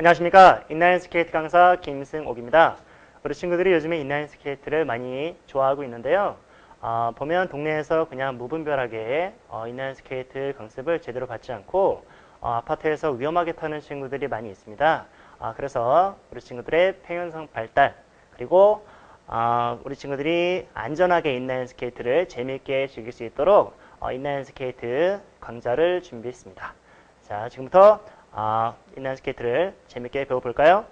안녕하십니까. 인라인 스케이트 강사 김승옥입니다. 우리 친구들이 요즘에 인라인 스케이트를 많이 좋아하고 있는데요. 어, 보면 동네에서 그냥 무분별하게 어, 인라인 스케이트 강습을 제대로 받지 않고 어, 아파트에서 위험하게 타는 친구들이 많이 있습니다. 아, 그래서 우리 친구들의 폐연성 발달 그리고 아, 우리 친구들이 안전하게 인라인 스케이트를 재미있게 즐길 수 있도록 어, 인라인 스케이트 강좌를 준비했습니다. 자, 지금부터 아, 인라인 스케이트를 재밌게 배워볼까요?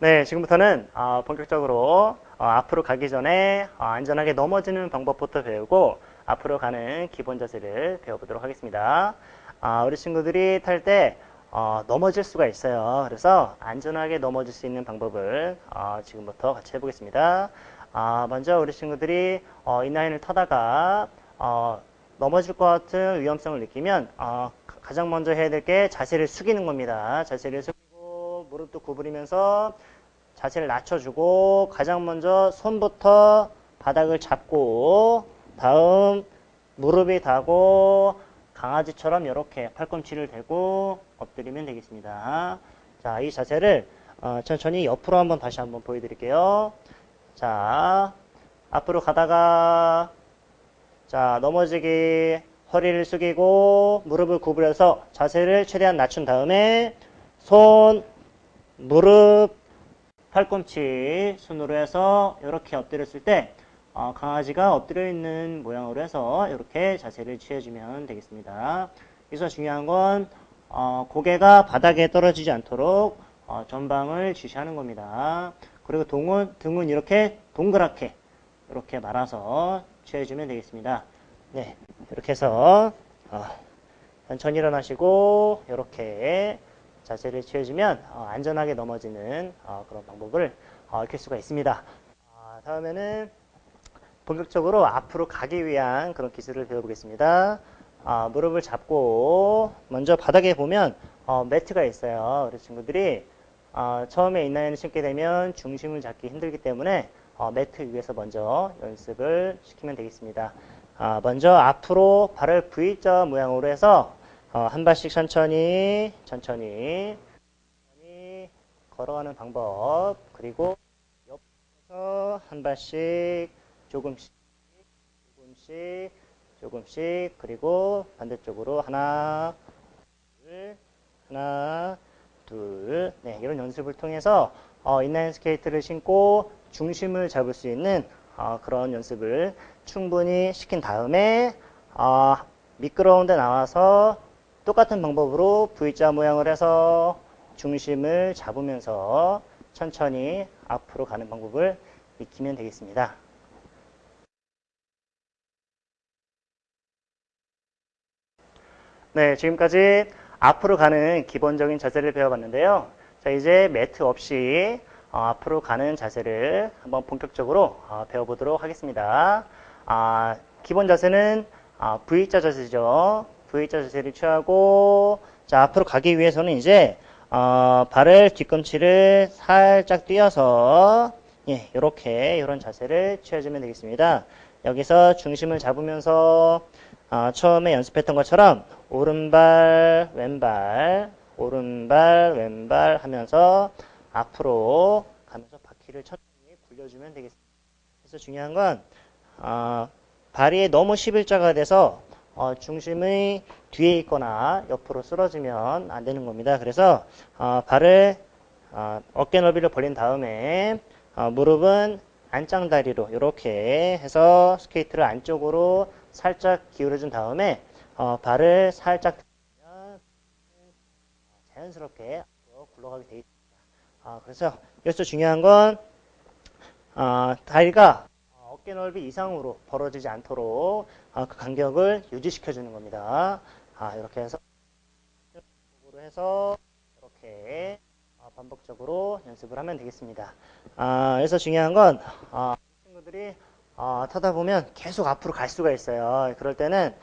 네, 지금부터는 어, 본격적으로 어, 앞으로 가기 전에 어, 안전하게 넘어지는 방법부터 배우고 앞으로 가는 기본 자세를 배워보도록 하겠습니다. 아, 우리 친구들이 탈때 어, 넘어질 수가 있어요. 그래서 안전하게 넘어질 수 있는 방법을 어, 지금부터 같이 해보겠습니다. 아, 먼저 우리 친구들이 어, 인라인을 타다가 어, 넘어질 것 같은 위험성을 느끼면 어, 가- 가장 먼저 해야 될 게 자세를 숙이는 겁니다. 자세를 숙이고 무릎도 구부리면서 자세를 낮춰주고 가장 먼저 손부터 바닥을 잡고 다음 무릎이 닿고 강아지처럼 이렇게 팔꿈치를 대고 엎드리면 되겠습니다. 자, 이 자세를 어, 천천히 옆으로 한번 다시 한번 보여드릴게요. 자, 앞으로 가다가 자, 넘어지기 허리를 숙이고 무릎을 구부려서 자세를 최대한 낮춘 다음에 손, 무릎, 팔꿈치 손으로 해서 이렇게 엎드렸을 때 어, 강아지가 엎드려 있는 모양으로 해서 이렇게 자세를 취해주면 되겠습니다. 여기서 중요한 건 어, 고개가 바닥에 떨어지지 않도록 어, 전방을 지시하는 겁니다. 그리고 동은, 등은 이렇게 동그랗게 이렇게 말아서 취해주면 되겠습니다. 네, 이렇게 해서 어, 천천히 일어나시고 이렇게 자세를 취해주면 어, 안전하게 넘어지는 어, 그런 방법을 어, 익힐 수가 있습니다. 아, 다음에는 본격적으로 앞으로 가기 위한 그런 기술을 배워보겠습니다. 아, 무릎을 잡고 먼저 바닥에 보면 어, 매트가 있어요. 우리 친구들이 어, 처음에 인라인을 신게 되면 중심을 잡기 힘들기 때문에 어, 매트 위에서 먼저 연습을 시키면 되겠습니다. 아, 먼저 앞으로 발을 V자 모양으로 해서 어, 한 발씩 천천히 천천히 걸어가는 방법 그리고 옆에서 한 발씩 조금씩 조금씩 조금씩 그리고 반대쪽으로 하나 둘 하나 둘 네, 이런 연습을 통해서 어, 인라인 스케이트를 신고 중심을 잡을 수 있는 어, 그런 연습을 충분히 시킨 다음에 어, 미끄러운 데 나와서 똑같은 방법으로 V자 모양을 해서 중심을 잡으면서 천천히 앞으로 가는 방법을 익히면 되겠습니다. 네, 지금까지 앞으로 가는 기본적인 자세를 배워봤는데요. 자, 이제 매트 없이 어, 앞으로 가는 자세를 한번 본격적으로 어, 배워보도록 하겠습니다. 아, 기본 자세는 아, V자 자세죠. V자 자세를 취하고 자, 앞으로 가기 위해서는 이제 어, 발을 뒤꿈치를 살짝 띄어서 예, 이렇게 이런 자세를 취해주면 되겠습니다. 여기서 중심을 잡으면서 어, 처음에 연습했던 것처럼 오른발, 왼발, 오른발, 왼발 하면서 앞으로 가면서 바퀴를 천천히 굴려주면 되겠습니다. 그래서 중요한 건 어, 발이 너무 11자가 돼서 어, 중심이 뒤에 있거나 옆으로 쓰러지면 안 되는 겁니다. 그래서 어, 발을 어, 어깨 너비를 벌린 다음에 어, 무릎은 안짱다리로 이렇게 해서 스케이트를 안쪽으로 살짝 기울여준 다음에 어, 발을 살짝 들면 자연스럽게 굴러가게 되어 있습니다. 아, 그래서 여기서 중요한 건 아, 다리가 어, 어깨 넓이 이상으로 벌어지지 않도록 아, 그 간격을 유지시켜 주는 겁니다. 아, 이렇게 해서 으로 해서 이렇게 아, 반복적으로 연습을 하면 되겠습니다. 아, 그래서 중요한 건 아, 친구들이 아, 타다 보면 계속 앞으로 갈 수가 있어요. 그럴 때는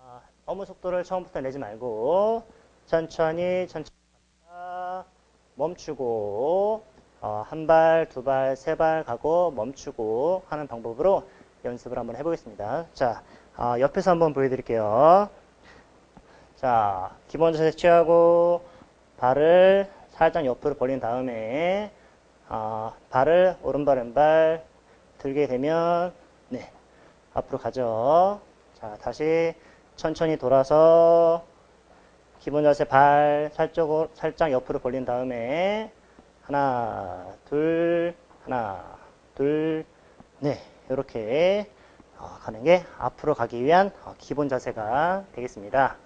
아, 너무 속도를 처음부터 내지 말고 천천히 천천히 멈추고 어, 한 발, 두 발, 세 발 가고 멈추고 하는 방법으로 연습을 한번 해보겠습니다. 자, 아, 옆에서 한번 보여드릴게요. 자, 기본 자세 취하고 발을 살짝 옆으로 벌린 다음에 아, 발을 오른발 왼발 들게 되면 네 앞으로 가죠. 자, 다시 천천히 돌아서 기본 자세 발 살짝, 살짝 옆으로 벌린 다음에 하나, 둘, 하나, 둘, 네, 이렇게 어, 가는 게 앞으로 가기 위한 어, 기본 자세가 되겠습니다.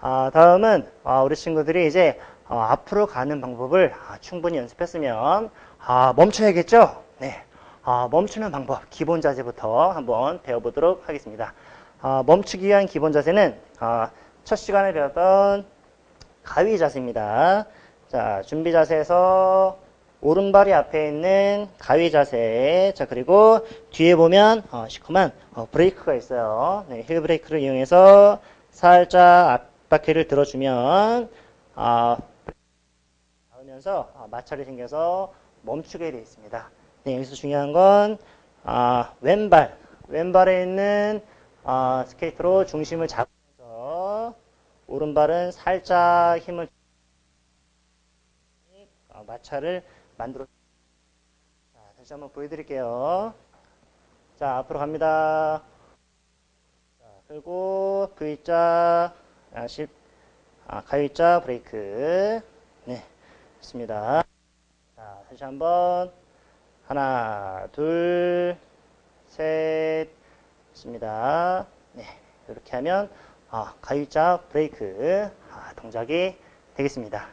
아, 다음은 어, 우리 친구들이 이제 어, 앞으로 가는 방법을 아, 충분히 연습했으면 아, 멈춰야겠죠? 네, 아, 멈추는 방법 기본 자세부터 한번 배워보도록 하겠습니다. 아, 멈추기 위한 기본 자세는 아, 첫 시간에 배웠던 가위 자세입니다. 자, 준비 자세에서 오른발이 앞에 있는 가위 자세. 자, 그리고 뒤에 보면 어, 시커먼 어, 브레이크가 있어요. 네, 힐 브레이크를 이용해서 살짝 앞바퀴를 들어주면 아, 닿으면서 아, 마찰이 생겨서 멈추게 되어 있습니다. 네, 여기서 중요한 건 아, 왼발, 왼발에 있는 아, 스케이트로 중심을 잡으면서 오른발은 살짝 힘을 어, 마찰을 만들어 자, 다시 한번 보여드릴게요. 자, 앞으로 갑니다. 자, 그리고 V자, 아, 10, 아, 가위자 브레이크. 네, 좋습니다. 자, 다시 한번. 하나, 둘, 셋, 좋습니다. 네, 이렇게 하면, 아, 가위자 브레이크, 아, 동작이 되겠습니다.